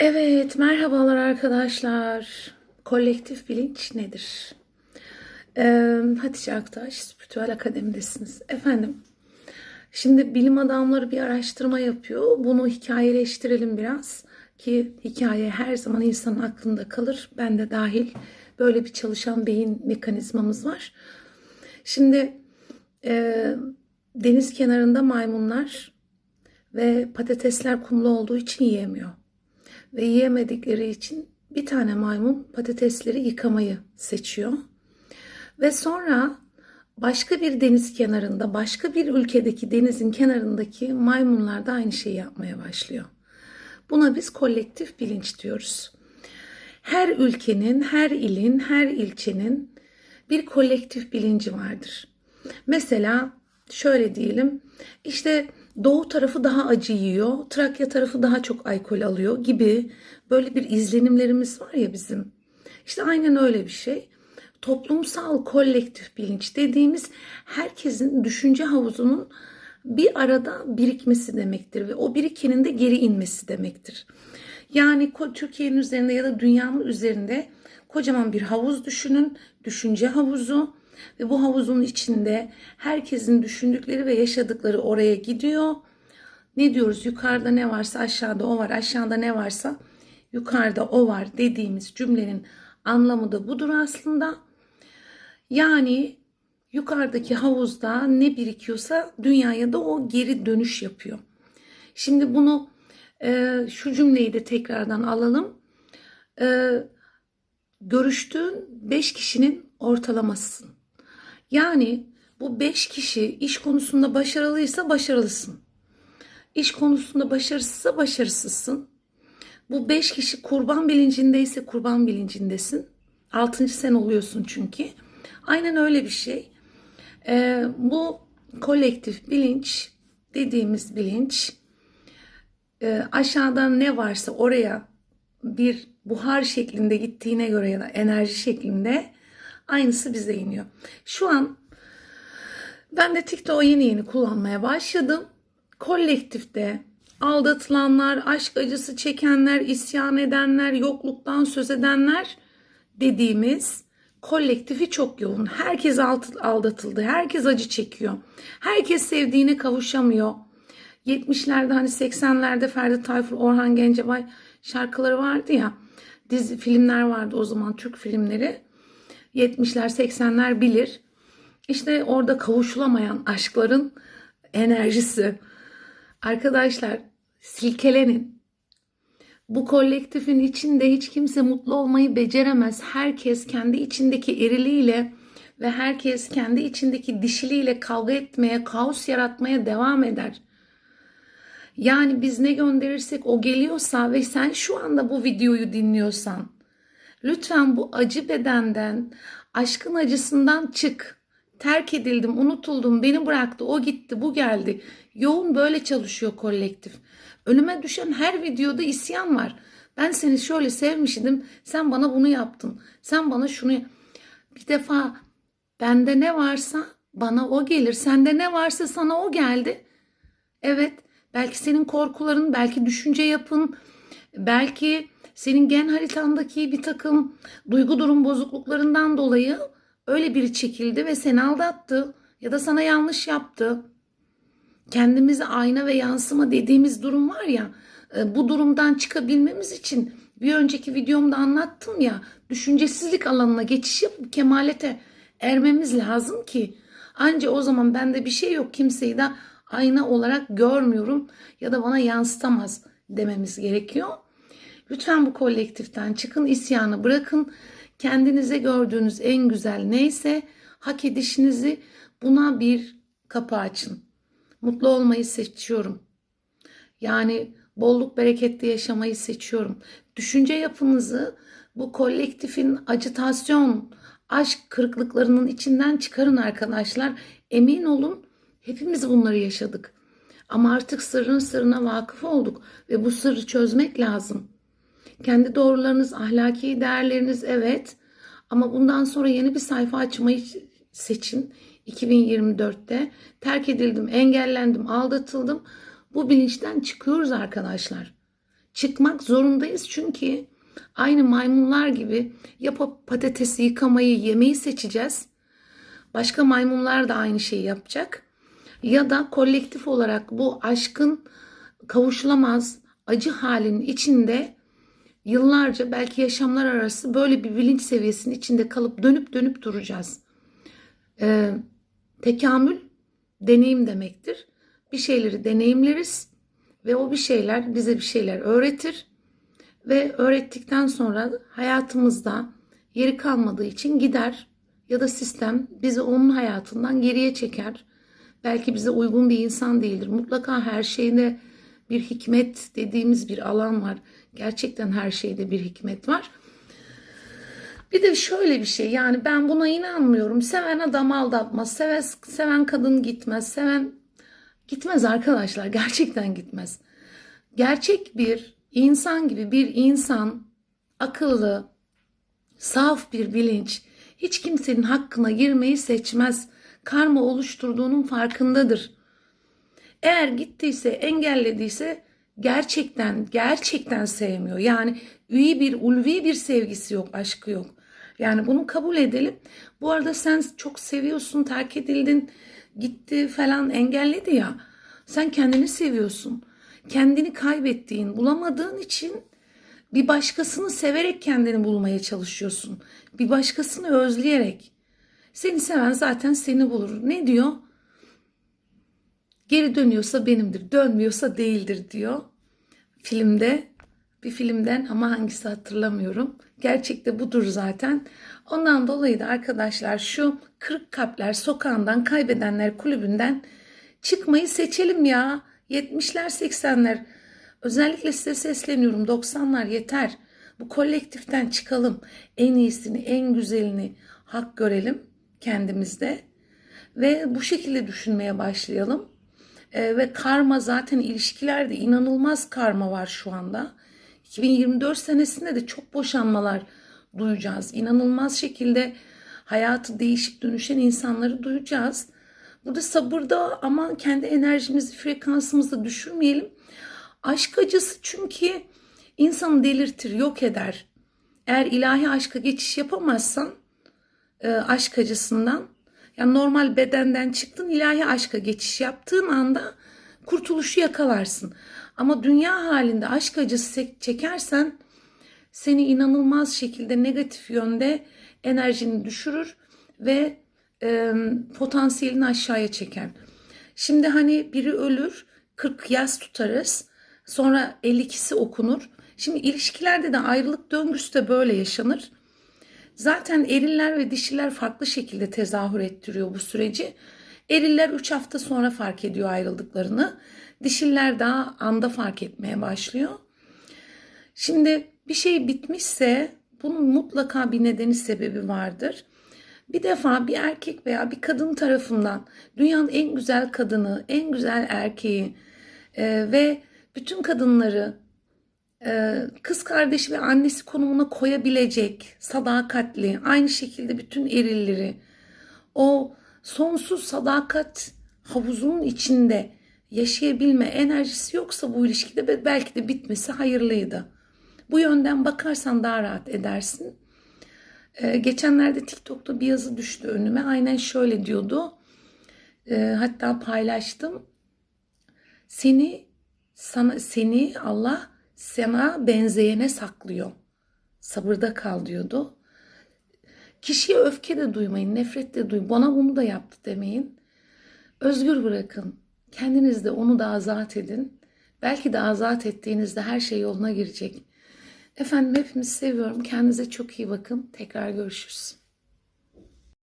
Evet, merhabalar arkadaşlar. Kolektif bilinç nedir? Ee, Hatice Aktaş, Spiritüel Akademi'desiniz. Efendim, şimdi bilim adamları bir araştırma yapıyor. Bunu hikayeleştirelim biraz ki hikaye her zaman insanın aklında kalır. Ben de dahil böyle bir çalışan beyin mekanizmamız var. Şimdi e, deniz kenarında maymunlar ve patatesler kumlu olduğu için yiyemiyor ve yiyemedikleri için bir tane maymun patatesleri yıkamayı seçiyor. Ve sonra başka bir deniz kenarında, başka bir ülkedeki denizin kenarındaki maymunlar da aynı şeyi yapmaya başlıyor. Buna biz kolektif bilinç diyoruz. Her ülkenin, her ilin, her ilçenin bir kolektif bilinci vardır. Mesela şöyle diyelim, işte Doğu tarafı daha acı yiyor, Trakya tarafı daha çok alkol alıyor gibi böyle bir izlenimlerimiz var ya bizim. İşte aynen öyle bir şey. Toplumsal kolektif bilinç dediğimiz herkesin düşünce havuzunun bir arada birikmesi demektir ve o birikenin de geri inmesi demektir. Yani Türkiye'nin üzerinde ya da dünyanın üzerinde kocaman bir havuz düşünün, düşünce havuzu ve bu havuzun içinde herkesin düşündükleri ve yaşadıkları oraya gidiyor. Ne diyoruz? Yukarıda ne varsa aşağıda o var, aşağıda ne varsa yukarıda o var dediğimiz cümlenin anlamı da budur aslında. Yani yukarıdaki havuzda ne birikiyorsa dünyaya da o geri dönüş yapıyor. Şimdi bunu e, şu cümleyi de tekrardan alalım. E, görüştüğün 5 kişinin ortalamasısın. Yani bu 5 kişi iş konusunda başarılıysa başarılısın. İş konusunda başarısızsa başarısızsın. Bu 5 kişi kurban bilincindeyse kurban bilincindesin. 6. sen oluyorsun çünkü. Aynen öyle bir şey. Ee, bu kolektif bilinç dediğimiz bilinç e, aşağıdan ne varsa oraya bir buhar şeklinde gittiğine göre ya da enerji şeklinde aynısı bize iniyor. Şu an ben de TikTok'u yeni yeni kullanmaya başladım. Kolektifte aldatılanlar, aşk acısı çekenler, isyan edenler, yokluktan söz edenler dediğimiz kolektifi çok yoğun. Herkes aldatıldı, herkes acı çekiyor. Herkes sevdiğine kavuşamıyor. 70'lerde hani 80'lerde Ferdi Tayfur, Orhan Gencebay şarkıları vardı ya. Dizi filmler vardı o zaman Türk filmleri. 70'ler 80'ler bilir. İşte orada kavuşulamayan aşkların enerjisi. Arkadaşlar silkelenin. Bu kolektifin içinde hiç kimse mutlu olmayı beceremez. Herkes kendi içindeki eriliğiyle ve herkes kendi içindeki dişiliğiyle kavga etmeye, kaos yaratmaya devam eder. Yani biz ne gönderirsek o geliyorsa ve sen şu anda bu videoyu dinliyorsan lütfen bu acı bedenden, aşkın acısından çık. Terk edildim, unutuldum, beni bıraktı, o gitti, bu geldi. Yoğun böyle çalışıyor kolektif. Önüme düşen her videoda isyan var. Ben seni şöyle sevmiştim, sen bana bunu yaptın. Sen bana şunu Bir defa bende ne varsa bana o gelir. Sende ne varsa sana o geldi. Evet, belki senin korkuların, belki düşünce yapın, belki senin gen haritandaki bir takım duygu durum bozukluklarından dolayı öyle biri çekildi ve seni aldattı ya da sana yanlış yaptı. Kendimize ayna ve yansıma dediğimiz durum var ya e, bu durumdan çıkabilmemiz için bir önceki videomda anlattım ya düşüncesizlik alanına geçiş yapıp kemalete ermemiz lazım ki anca o zaman bende bir şey yok kimseyi de ayna olarak görmüyorum ya da bana yansıtamaz dememiz gerekiyor. Lütfen bu kolektiften çıkın, isyanı bırakın. Kendinize gördüğünüz en güzel neyse hak edişinizi buna bir kapı açın. Mutlu olmayı seçiyorum. Yani bolluk bereketli yaşamayı seçiyorum. Düşünce yapınızı bu kolektifin acitasyon, aşk kırıklıklarının içinden çıkarın arkadaşlar. Emin olun hepimiz bunları yaşadık. Ama artık sırrın sırrına vakıf olduk ve bu sırrı çözmek lazım. Kendi doğrularınız, ahlaki değerleriniz evet. Ama bundan sonra yeni bir sayfa açmayı seçin. 2024'te terk edildim, engellendim, aldatıldım. Bu bilinçten çıkıyoruz arkadaşlar. çıkmak zorundayız çünkü aynı maymunlar gibi ya pa- patatesi yıkamayı yemeyi seçeceğiz. Başka maymunlar da aynı şeyi yapacak. Ya da kolektif olarak bu aşkın kavuşulamaz acı halinin içinde yıllarca belki yaşamlar arası böyle bir bilinç seviyesinin içinde kalıp dönüp dönüp duracağız. Ee, tekamül deneyim demektir. Bir şeyleri deneyimleriz ve o bir şeyler bize bir şeyler öğretir ve öğrettikten sonra hayatımızda yeri kalmadığı için gider ya da sistem bizi onun hayatından geriye çeker. Belki bize uygun bir insan değildir. Mutlaka her şeyde bir hikmet dediğimiz bir alan var. Gerçekten her şeyde bir hikmet var. Bir de şöyle bir şey yani ben buna inanmıyorum. Seven adam aldatmaz, seven, seven kadın gitmez, seven gitmez arkadaşlar gerçekten gitmez. Gerçek bir insan gibi bir insan akıllı, saf bir bilinç hiç kimsenin hakkına girmeyi seçmez. Karma oluşturduğunun farkındadır. Eğer gittiyse, engellediyse gerçekten gerçekten sevmiyor. Yani üyi bir ulvi bir sevgisi yok, aşkı yok. Yani bunu kabul edelim. Bu arada sen çok seviyorsun, terk edildin, gitti falan engelledi ya. Sen kendini seviyorsun. Kendini kaybettiğin, bulamadığın için bir başkasını severek kendini bulmaya çalışıyorsun. Bir başkasını özleyerek. Seni seven zaten seni bulur. Ne diyor? Geri dönüyorsa benimdir, dönmüyorsa değildir diyor. Filmde, bir filmden ama hangisi hatırlamıyorum. Gerçekte budur zaten. Ondan dolayı da arkadaşlar şu Kırık Kalpler Sokağı'ndan Kaybedenler Kulübü'nden çıkmayı seçelim ya. 70'ler 80'ler. Özellikle size sesleniyorum 90'lar yeter. Bu kolektiften çıkalım. En iyisini, en güzelini hak görelim kendimizde. Ve bu şekilde düşünmeye başlayalım. Ee, ve karma zaten ilişkilerde inanılmaz karma var şu anda. 2024 senesinde de çok boşanmalar duyacağız. İnanılmaz şekilde hayatı değişip dönüşen insanları duyacağız. Burada sabırda ama kendi enerjimizi, frekansımızı düşürmeyelim. Aşk acısı çünkü insanı delirtir, yok eder. Eğer ilahi aşka geçiş yapamazsan e, aşk acısından yani normal bedenden çıktın ilahi aşka geçiş yaptığın anda kurtuluşu yakalarsın. Ama dünya halinde aşk acısı çekersen seni inanılmaz şekilde negatif yönde enerjini düşürür ve e, potansiyelini aşağıya çeker. Şimdi hani biri ölür 40 yaz tutarız sonra 52'si okunur. Şimdi ilişkilerde de ayrılık döngüsü de böyle yaşanır. Zaten eriller ve dişiler farklı şekilde tezahür ettiriyor bu süreci. Eriller 3 hafta sonra fark ediyor ayrıldıklarını. Dişiler daha anda fark etmeye başlıyor. Şimdi bir şey bitmişse bunun mutlaka bir nedeni sebebi vardır. Bir defa bir erkek veya bir kadın tarafından dünyanın en güzel kadını, en güzel erkeği e, ve bütün kadınları kız kardeşi ve annesi konumuna koyabilecek sadakatli, aynı şekilde bütün erilleri o sonsuz sadakat havuzunun içinde yaşayabilme enerjisi yoksa bu ilişkide belki de bitmesi hayırlıydı. Bu yönden bakarsan daha rahat edersin. Ee, geçenlerde TikTok'ta bir yazı düştü önüme. Aynen şöyle diyordu. Ee, hatta paylaştım. Seni sana seni Allah sana benzeyene saklıyor. Sabırda kal diyordu. Kişiye öfke de duymayın, nefret de duymayın. Bana bunu da yaptı demeyin. Özgür bırakın. Kendiniz de onu da azat edin. Belki de azat ettiğinizde her şey yoluna girecek. Efendim hepimizi seviyorum. Kendinize çok iyi bakın. Tekrar görüşürüz.